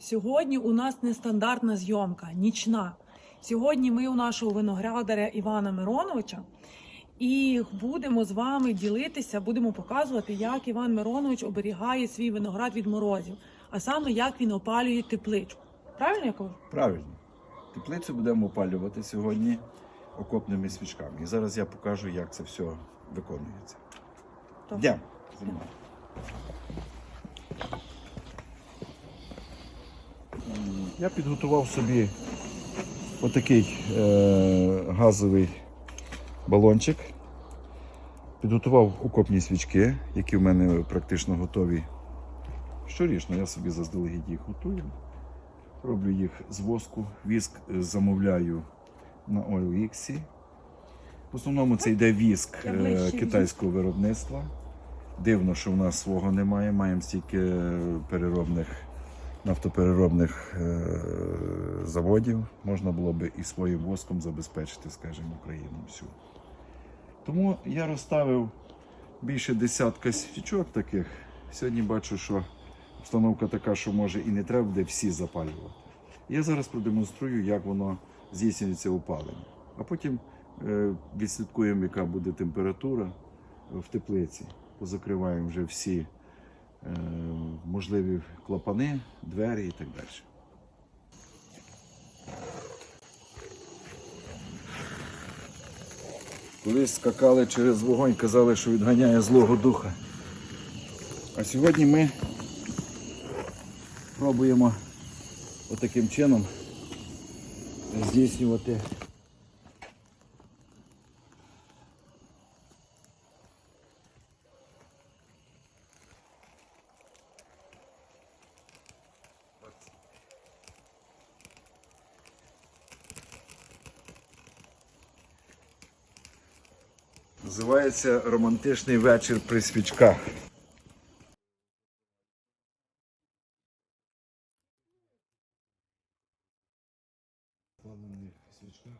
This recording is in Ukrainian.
Сьогодні у нас нестандартна зйомка, нічна. Сьогодні ми у нашого виноградаря Івана Мироновича і будемо з вами ділитися, будемо показувати, як Іван Миронович оберігає свій виноград від морозів, а саме як він опалює тепличку. Правильно я кажу? Правильно. Теплицю будемо опалювати сьогодні окопними свічками. І зараз я покажу, як це все виконується. Йдемо. Я підготував собі отакий е, газовий балончик. Підготував окопні свічки, які в мене практично готові. Щорічно я собі заздалегідь їх готую. Роблю їх з воску. Віск е, замовляю на OLX. В основному це йде віск е, китайського виробництва. Дивно, що в нас свого немає. Маємо стільки е, переробних, нафтопереробних е, заводів. Можна було би і своїм воском забезпечити, скажімо, Україну всю. Тому я розставив більше десятка свічок таких. Сьогодні бачу, що обстановка така, що може і не треба буде всі запалювати. Я зараз продемонструю, як воно здійснюється опалення. А потім е, відслідкуємо, яка буде температура в теплиці. Позакриваємо вже всі можливі клапани, двері і так далі. Колись скакали через вогонь, казали, що відганяє злого духа. А сьогодні ми пробуємо отаким чином здійснювати Називається романтичний вечір при свічках. Палених свічках,